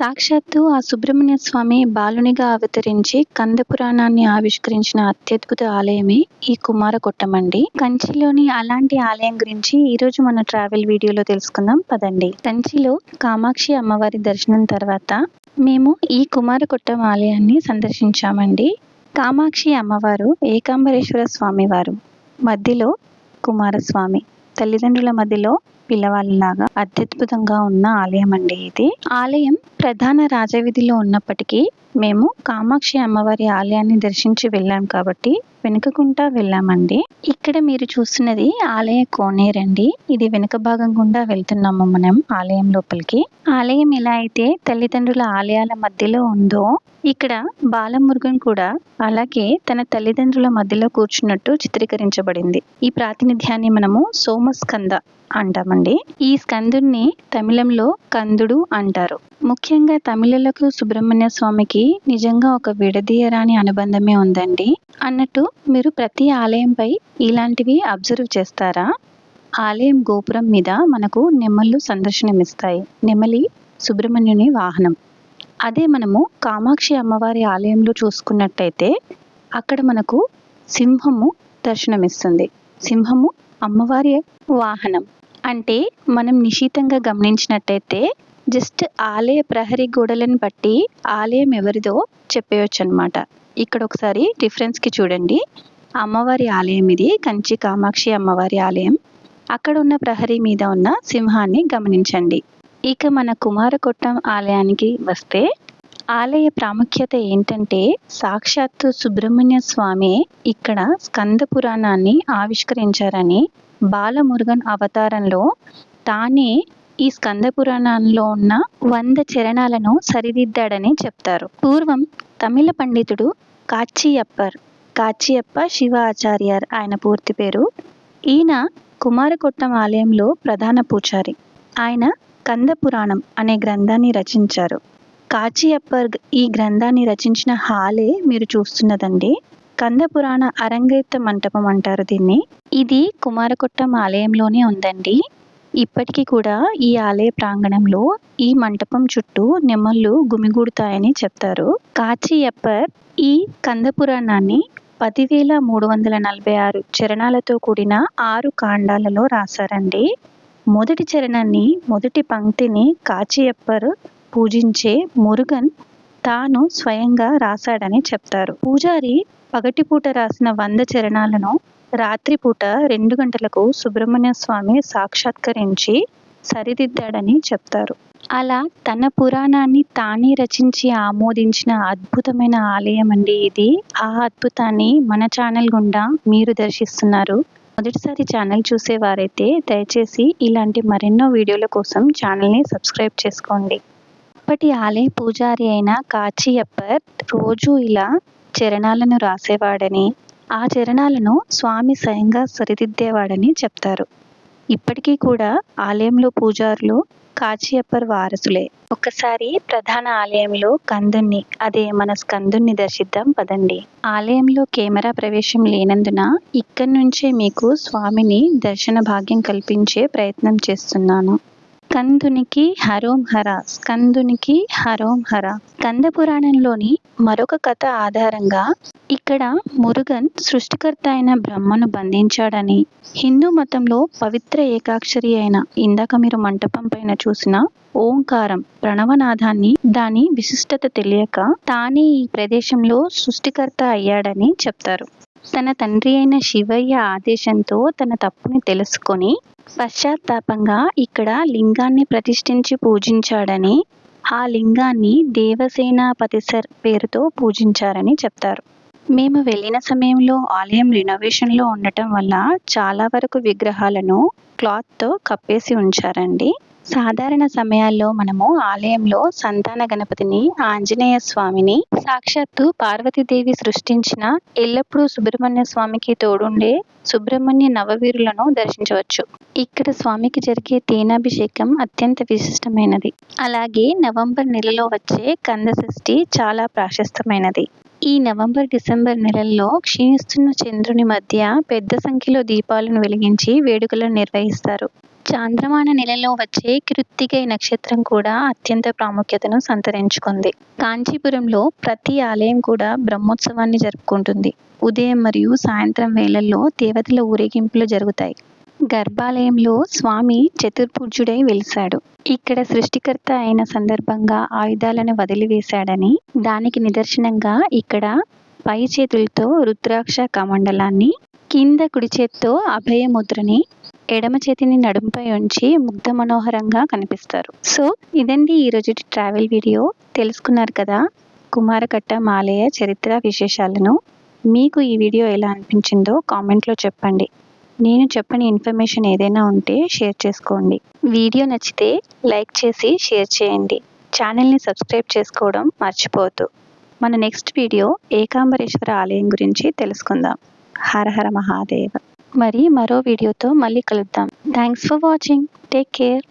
సాక్షాత్తు ఆ సుబ్రహ్మణ్య స్వామి బాలునిగా అవతరించి కంద పురాణాన్ని ఆవిష్కరించిన అత్యద్భుత ఆలయమే ఈ కుమార కొట్టమండి. కంచిలోని అలాంటి ఆలయం గురించి ఈ రోజు మన ట్రావెల్ వీడియోలో తెలుసుకుందాం. పదండి. కంచిలో కామాక్షి అమ్మవారి దర్శనం తర్వాత మేము ఈ కుమారకొట్టం ఆలయాన్ని సందర్శించామండి. కామాక్షి అమ్మవారు ఏకాంబరేశ్వర స్వామివారు. మధ్యలో కుమారస్వామి. తల్లిదండ్రుల మధ్యలో పిల్లవాళ్ళలాగా అత్యద్భుతంగా ఉన్న ఆలయం అండి ఇది. ఆలయం ప్రధాన రాజవీధిలో ఉన్నప్పటికీ మేము కామాక్షి అమ్మవారి ఆలయాన్ని దర్శించి వెళ్ళాం కాబట్టి వెనుకకుండా వెళ్ళామండి. ఇక్కడ మీరు చూస్తున్నది ఆలయ కోనేరండి ఇది వెనుక భాగం గుండా వెళ్తున్నాము మనం ఆలయం లోపలికి. ఆలయం ఎలా అయితే తల్లిదండ్రుల ఆలయాల మధ్యలో ఉందో ఇక్కడ బాలమురుగన్ కూడా అలాగే తన తల్లిదండ్రుల మధ్యలో కూర్చున్నట్టు చిత్రీకరించబడింది. ఈ ప్రాతినిధ్యాన్ని మనము సోమస్కంద అంటామండి. ఈ స్కందుడిని తమిళంలో కందుడు అంటారు. ముఖ్యంగా తమిళలకు సుబ్రహ్మణ్య స్వామికి నిజంగా ఒక విడదీయరాని అనుబంధమే ఉందండి. అన్నట్టు మీరు ప్రతి ఆలయంపై ఇలాంటివి అబ్జర్వ్ చేస్తారా? ఆలయం గోపురం మీద మనకు నెమళ్ళు సందర్శనమిస్తాయి. నెమలి సుబ్రహ్మణ్యుని వాహనం. అదే మనము కామాక్షి అమ్మవారి ఆలయంలో చూసుకున్నట్టయితే అక్కడ మనకు సింహము దర్శనమిస్తుంది. సింహము అమ్మవారి వాహనం. అంటే మనం నిశితంగా గమనించినట్టయితే జస్ట్ ఆలయ ప్రహరీ గోడలను బట్టి ఆలయం ఎవరిదో చెప్పేయచ్చు అనమాట ఇక్కడ ఒకసారి డిఫరెన్స్కి చూడండి. అమ్మవారి ఆలయం ఇది కంచి కామాక్షి అమ్మవారి ఆలయం. అక్కడ ఉన్న ప్రహరీ మీద ఉన్న సింహాన్ని గమనించండి. ఇక మన కుమారకొట్టం ఆలయానికి వస్తే ఆలయ ప్రాముఖ్యత ఏంటంటే సాక్షాత్తు సుబ్రహ్మణ్య స్వామి ఇక్కడ స్కంద పురాణాన్ని ఆవిష్కరించారని బాలమురుగన్ అవతారంలో తానే ఈ స్కంద పురాణంలో ఉన్న వంద చరణాలను సరిదిద్దాడని చెప్తారు. పూర్వం తమిళ పండితుడు కాచియప్పర్ కాచియప్ప శివ ఆచార్యర్ ఆయన పూర్తి పేరు ఈయన కుమారకొట్టం ఆలయంలో ప్రధాన పూజారి. ఆయన కంద పురాణం అనే గ్రంథాన్ని రచించారు. కాచియప్పర్ ఈ గ్రంథాన్ని రచించిన హాలే మీరు చూస్తున్నదండి. కంద పురాణ అరంగేత మంటపం అంటారు దీన్ని. ఇది కుమారకొట్టం ఆలయంలోనే ఉందండి. ఇప్పటికీ కూడా ఈ ఆలయ ప్రాంగణంలో ఈ మంటపం చుట్టూ నెమళ్ళు గుమిగూడుతాయని చెప్తారు. కాచియప్పర్ ఈ కంద పురాణాన్ని పదివేల మూడు వందల నలభై ఆరు చరణాలతో కూడిన ఆరు కాండాలలో రాశారండి. మొదటి చరణాన్ని మొదటి పంక్తిని కాచియప్పర్ పూజించే మురుగన్ తాను స్వయంగా రాశాడని చెప్తారు. పూజారి పగటిపూట రాసిన వంద చరణాలను రాత్రిపూట రెండు గంటలకు సుబ్రహ్మణ్య స్వామి సాక్షాత్కరించి సరిదిద్దాడని చెప్తారు. అలా తన పురాణాన్ని తానే రచించి ఆమోదించిన అద్భుతమైన ఆలయం అండి ఇది. ఆ అద్భుతాన్ని మన ఛానల్ గుండా మీరు దర్శిస్తున్నారు. మొదటిసారి ఛానల్ చూసేవారైతే దయచేసి ఇలాంటి మరెన్నో వీడియోల కోసం ఛానల్ని సబ్స్క్రైబ్ చేసుకోండి. అప్పటి ఆలయ పూజారి అయిన కాచియప్పర్ రోజు ఇలా చరణాలను రాసేవాడని ఆ చరణాలను స్వామి స్వయంగా సరిదిద్దేవాడని చెప్తారు. ఇప్పటికీ కూడా ఆలయంలో పూజారులు కాచియప్పర్ వారసులే. ఒకసారి ప్రధాన ఆలయంలో కందుణ్ణి అదే మన స్కందుణ్ణి దర్శిద్దాం పదండి. ఆలయంలో కెమెరా ప్రవేశం లేనందున ఇక్కడి నుంచే మీకు స్వామిని దర్శన భాగ్యం కల్పించే ప్రయత్నం చేస్తున్నాను. స్కందునికి హరోం హర స్కందునికి హరోం హర. స్కంద పురాణంలోని మరొక కథ ఆధారంగా ఇక్కడ మురుగన్ సృష్టికర్త అయిన బ్రహ్మను బంధించాడని హిందూ మతంలో పవిత్ర ఏకాక్షరి అయిన ఇందాక మీరు మంటపం పైన చూసిన ఓంకారం ప్రణవనాథాన్ని దాని విశిష్టత తెలియక తానే ఈ ప్రదేశంలో సృష్టికర్త అయ్యాడని చెప్తారు. తన తండ్రి అయిన శివయ్య ఆదేశంతో తన తప్పుని తెలుసుకొని పశ్చాత్తాపంగా ఇక్కడ లింగాన్ని ప్రతిష్ఠించి పూజించాడని ఆ లింగాన్ని దేవసేనాపతిసర్ పేరుతో పూజించారని చెప్తారు. మేము వెళ్ళిన సమయంలో ఆలయం రినోవేషన్లో ఉండటం వల్ల చాలా వరకు విగ్రహాలను క్లాత్తో కప్పేసి ఉంచారండి. సాధారణ సమయాల్లో మనము ఆలయంలో సంతాన గణపతిని ఆంజనేయ స్వామిని సాక్షాత్తు పార్వతీదేవి సృష్టించిన ఎల్లప్పుడూ సుబ్రహ్మణ్య స్వామికి తోడుండే సుబ్రహ్మణ్య నవవీరులను దర్శించవచ్చు. ఇక్కడ స్వామికి జరిగే తేనాభిషేకం అత్యంత విశిష్టమైనది. అలాగే నవంబర్ నెలలో వచ్చే కందషష్ఠి చాలా ప్రాశస్తమైనది. ఈ నవంబర్ డిసెంబర్ నెలల్లో క్షీణిస్తున్న చంద్రుని మధ్య పెద్ద సంఖ్యలో దీపాలను వెలిగించి వేడుకలను నిర్వహిస్తారు. చాంద్రమాన నెలలో వచ్చే కృత్తికై నక్షత్రం కూడా అత్యంత ప్రాముఖ్యతను సంతరించుకుంది. కాంచీపురంలో ప్రతి ఆలయం కూడా బ్రహ్మోత్సవాన్ని జరుపుకుంటుంది. ఉదయం మరియు సాయంత్రం వేళల్లో దేవతల ఊరేగింపులు జరుగుతాయి. గర్భాలయంలో స్వామి చతుర్భుజుడై వెలిశాడు. ఇక్కడ సృష్టికర్త అయిన సందర్భంగా ఆయుధాలను వదిలివేశాడని దానికి నిదర్శనంగా ఇక్కడ పై చేతులతో రుద్రాక్ష కమండలాన్ని కింద కుడి చేత్తో అభయముద్రని ఎడమ చేతిని నడుంపై ఉంచి ముగ్ధ మనోహరంగా కనిపిస్తారు. సో ఇదండి ఈరోజు ట్రావెల్ వీడియో. తెలుసుకున్నారు కదా కుమారకట్ట మాలయ చరిత్ర విశేషాలను. మీకు ఈ వీడియో ఎలా అనిపించిందో కామెంట్లో చెప్పండి. నేను చెప్పని ఇన్ఫర్మేషన్ ఏదైనా ఉంటే షేర్ చేసుకోండి. వీడియో నచ్చితే లైక్ చేసి షేర్ చేయండి. ఛానల్ని సబ్స్క్రైబ్ చేసుకోవడం మర్చిపోవద్దు. మన నెక్స్ట్ వీడియో ఏకాంబరేశ్వర ఆలయం గురించి తెలుసుకుందాం. హర హర మహాదేవ. మరి మరో వీడియోతో మళ్ళీ కలుద్దాం. Thanks for watching take care